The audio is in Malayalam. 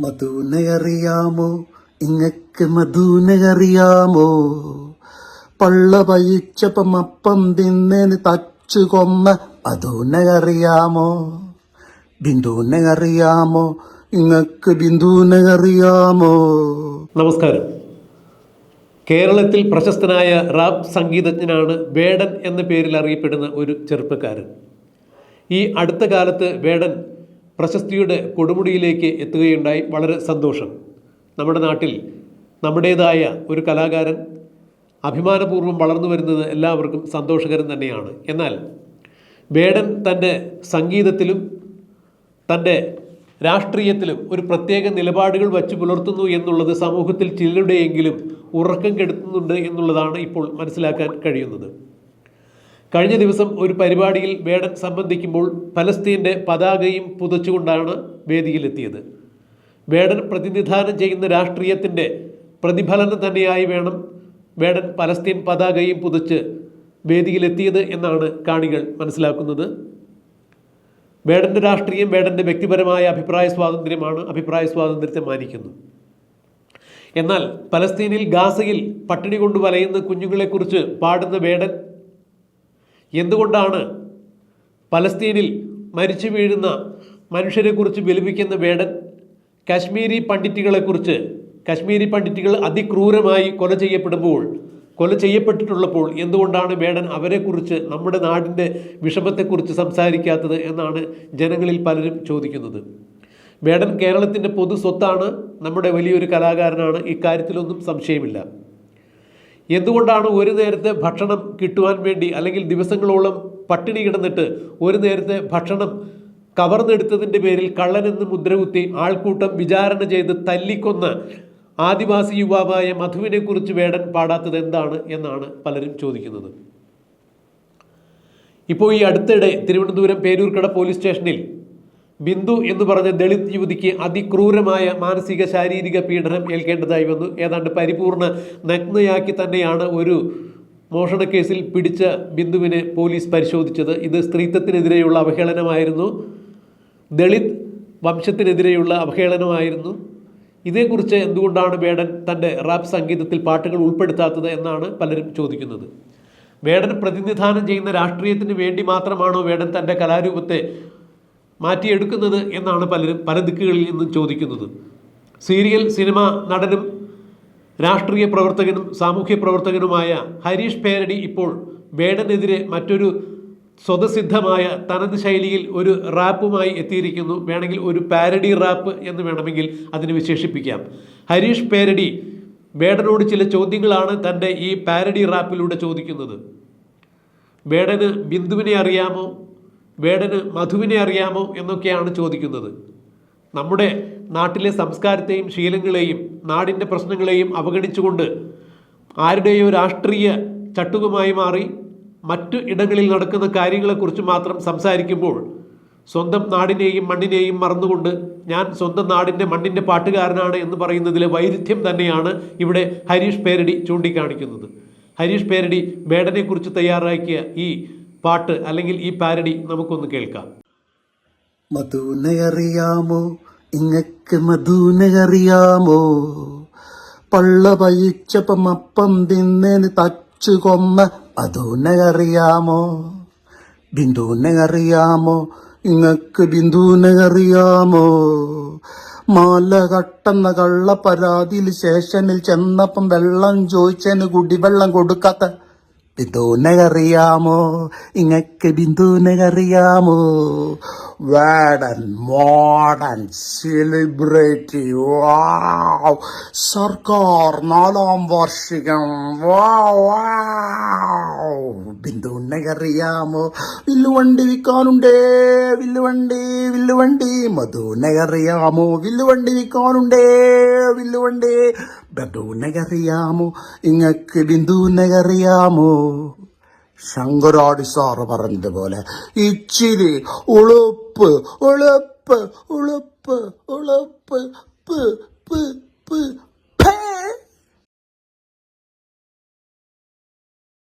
മധുനെ അറിയാമോ ഇങ്ങക്ക് മധുനെ അറിയാമോ പള്ള പയിച്ചപ്പം അപ്പം തിന്നേന് തച്ചു കൊന്ന മധുനെ അറിയാമോ അറിയാമോ ഇങ്ങക്ക് ബിന്ദുനെ അറിയാമോ നമസ്കാരം. കേരളത്തിൽ പ്രശസ്തനായ റാപ്പ് സംഗീതജ്ഞനാണ് വേടൻ എന്ന പേരിൽ അറിയപ്പെടുന്ന ഒരു ചെറുപ്പക്കാരൻ. ഈ അടുത്ത കാലത്ത് വേടൻ പ്രശസ്തിയുടെ കൊടുമുടിയിലേക്ക് എത്തുകയുണ്ടായി വളരെ സന്തോഷം. നമ്മുടെ നാട്ടിൽ നമ്മുടേതായ ഒരു കലാകാരൻ അഭിമാനപൂർവം വളർന്നു വരുന്നത് എല്ലാവർക്കും സന്തോഷകരം തന്നെയാണ്. എന്നാൽ ബേഡൻ തന്റെ സംഗീതത്തിലും തന്റെ രാഷ്ട്രീയത്തിലും ഒരു പ്രത്യേക നിലപാടുകൾ വച്ചു പുലർത്തുന്നു എന്നുള്ളത് സമൂഹത്തിൽ ചിലരുടെയെങ്കിലും ഉറക്കം കെടുത്തുന്നുണ്ട് എന്നുള്ളതാണ് ഇപ്പോൾ മനസ്സിലാക്കാൻ കഴിയുന്നത്. കഴിഞ്ഞ ദിവസം ഒരു പരിപാടിയിൽ വേടൻ സംബന്ധിക്കുമ്പോൾ ഫലസ്തീന്റെ പതാകയും പുതച്ചുകൊണ്ടാണ് വേദിയിലെത്തിയത്. വേടൻ പ്രതിനിധാനം ചെയ്യുന്ന രാഷ്ട്രീയത്തിന്റെ പ്രതിഫലനം തന്നെയായി വേണം വേടൻ പലസ്തീൻ പതാകയും പുതച്ച് വേദിയിലെത്തിയത് എന്നാണ് കാണികൾ മനസ്സിലാക്കുന്നത്. വേടന്റെ രാഷ്ട്രീയം വേടന്റെ വ്യക്തിപരമായ അഭിപ്രായ സ്വാതന്ത്ര്യമാണ് അഭിപ്രായ സ്വാതന്ത്ര്യത്തെ മാനിക്കുന്നു. എന്നാൽ പലസ്തീനിൽ ഗാസയിൽ പട്ടിണി കൊണ്ട് വലയുന്ന കുഞ്ഞുങ്ങളെക്കുറിച്ച് പാടുന്ന വേടൻ എന്തുകൊണ്ടാണ് പലസ്തീനിൽ മരിച്ചു വീഴുന്ന മനുഷ്യരെക്കുറിച്ച് വിലപിക്കുന്ന വേടൻ കാശ്മീരി പണ്ഡിറ്റുകളെക്കുറിച്ച് കാശ്മീരി പണ്ഡിറ്റുകൾ അതിക്രൂരമായി കൊല ചെയ്യപ്പെടുമ്പോൾ കൊല ചെയ്യപ്പെട്ടിട്ടുള്ളപ്പോൾ എന്തുകൊണ്ടാണ് വേടൻ അവരെക്കുറിച്ച് നമ്മുടെ നാടിന്റെ വിഷമത്തെക്കുറിച്ച് സംസാരിക്കാത്തത് എന്നാണ് ജനങ്ങളിൽ പലരും ചോദിക്കുന്നത്. വേടൻ കേരളത്തിന്റെ പൊതു സ്വത്താണ് നമ്മുടെ വലിയൊരു കലാകാരനാണ്. ഇക്കാര്യത്തിലൊന്നും സംശയമില്ല. എന്തുകൊണ്ടാണ് ഒരു നേരത്തെ ഭക്ഷണം കിട്ടുവാൻ വേണ്ടി അല്ലെങ്കിൽ ദിവസങ്ങളോളം പട്ടിണി കിടന്നിട്ട് ഒരു നേരത്തെ ഭക്ഷണം കവർന്നെടുത്തതിന്റെ പേരിൽ കള്ളനെന്ന് മുദ്രകുത്തി ആൾക്കൂട്ടം വിചാരണ ചെയ്ത് തല്ലിക്കൊന്ന ആദിവാസി യുവാവായ മധുവിനെക്കുറിച്ച് വേടൻ പാടാത്തത് എന്താണ് എന്നാണ് പലരും ചോദിക്കുന്നത്. ഇപ്പോൾ ഈ അടുത്തിടെ തിരുവനന്തപുരം പേരൂർക്കട പോലീസ് സ്റ്റേഷനിൽ ബിന്ദു എന്ന് പറഞ്ഞ ദളിത് യുവതിക്ക് അതിക്രൂരമായ മാനസിക ശാരീരിക പീഡനം ഏൽക്കേണ്ടതായി വന്നു. ഏതാണ്ട് പരിപൂർണ നഗ്നയാക്കി തന്നെയാണ് ഒരു മോഷണക്കേസിൽ പിടിച്ച ബിന്ദുവിനെ പോലീസ് പരിശോധിച്ചത്. ഇത് സ്ത്രീത്വത്തിനെതിരെയുള്ള അവഹേളനമായിരുന്നു. ദളിത് വംശത്തിനെതിരെയുള്ള അവഹേളനമായിരുന്നു. ഇതേക്കുറിച്ച് എന്തുകൊണ്ടാണ് വേടൻ തന്റെ റാപ്പ് സംഗീതത്തിൽ പാട്ടുകൾ ഉൾപ്പെടുത്താത്തത് എന്നാണ് പലരും ചോദിക്കുന്നത്. വേടൻ പ്രതിനിധാനം ചെയ്യുന്ന രാഷ്ട്രീയത്തിന് വേണ്ടി മാത്രമാണോ വേടൻ തന്റെ കലാരൂപത്തെ മാറ്റിയെടുക്കുന്നത് എന്നാണ് പലരും പല ദിക്കുകളിൽ നിന്നും ചോദിക്കുന്നത്. സീരിയൽ സിനിമ നടനും രാഷ്ട്രീയ പ്രവർത്തകനും സാമൂഹ്യ പ്രവർത്തകനുമായ ഹരീഷ് പേരടി ഇപ്പോൾ വേടനെതിരെ മറ്റൊരു സ്വതസിദ്ധമായ തനത് ശൈലിയിൽ ഒരു റാപ്പുമായി എത്തിയിരിക്കുന്നു. വേണമെങ്കിൽ ഒരു പാരഡി റാപ്പ് എന്ന് വേണമെങ്കിൽ അതിന് വിശേഷിപ്പിക്കാം. ഹരീഷ് പേരടി വേടനോട് ചില ചോദ്യങ്ങളാണ് തന്റെ ഈ പാരഡി റാപ്പിലൂടെ ചോദിക്കുന്നത്. വേടന് ബിന്ദുവിനെ അറിയാമോ? വേടന് മധുവിനെ അറിയാമോ എന്നൊക്കെയാണ് ചോദിക്കുന്നത്. നമ്മുടെ നാട്ടിലെ സംസ്കാരത്തെയും ശീലങ്ങളെയും നാടിന്റെ പ്രശ്നങ്ങളെയും അവഗണിച്ചുകൊണ്ട് ആരുടെയോ രാഷ്ട്രീയ ചട്ടുകമായി മാറി മറ്റു ഇടങ്ങളിൽ നടക്കുന്ന കാര്യങ്ങളെക്കുറിച്ച് മാത്രം സംസാരിക്കുമ്പോൾ സ്വന്തം നാടിനെയും മണ്ണിനെയും മറന്നുകൊണ്ട് ഞാൻ സ്വന്തം നാടിന്റെ മണ്ണിന്റെ പാട്ടുകാരനാണ് എന്ന് പറയുന്നതിലെ വൈരുദ്ധ്യം തന്നെയാണ് ഇവിടെ ഹരീഷ് പേരടി ചൂണ്ടിക്കാണിക്കുന്നത്. ഹരീഷ് പേരടി വേടനെക്കുറിച്ച് തയ്യാറാക്കിയ ഈ പാട്ട് അല്ലെങ്കിൽ ഈ പാരഡി നമുക്കൊന്ന് കേൾക്കാം. മധുനെ അറിയാമോ? ഇങ്ങക്ക് മധുനെ അറിയാമോ? പള്ള പയിച്ചപ്പം അപ്പം തിന്നേന് തച്ചു കൊന്ന മധുനെ അറിയാമോ? ബിന്ദുവിനെ അറിയാമോ? ഇങ്ങക്ക് ബിന്ദുവിനെ അറിയാമോ? മാല കട്ടെന്ന കള്ള പരാതിയിൽ ശേഷനിൽ ചെന്നപ്പം വെള്ളം ചോദിച്ചതിന് കുടിവെള്ളം കൊടുക്കാത്ത ബിന്ദുനെ അറിയാമോ ഇങ്ങക്ക് ബിന്ദുനെ അറിയാമോ വേടൻ മോഡൻ സെലിബ്രിറ്റി വാവ് സർക്കാർ നാലാം വാർഷികം. വാവ് ബിന്ദു അറിയാമോ വില്ലുവണ്ടി വിൽക്കാനുണ്ടേ? വില്ലുവണ്ടി വില്ലുവണ്ടി. മധു ഉണ്ണകറിയാമോ വില്ലുവണ്ടി വിൽക്കാനുണ്ടേ? വില്ലുവണ്ടി. ബന്ധു ഉണ്ണകറിയാമോ ഇങ്ങക്ക് ബിന്ദു ഉണ്ണകറിയാമോ ശങ്കരാടി സാറ് പറഞ്ഞതുപോലെ ഇച്ചിരി ഉളുപ്പ് ഉളുപ്പ് ഉളുപ്പ് ഉളുപ്പ് പ് പ് പ്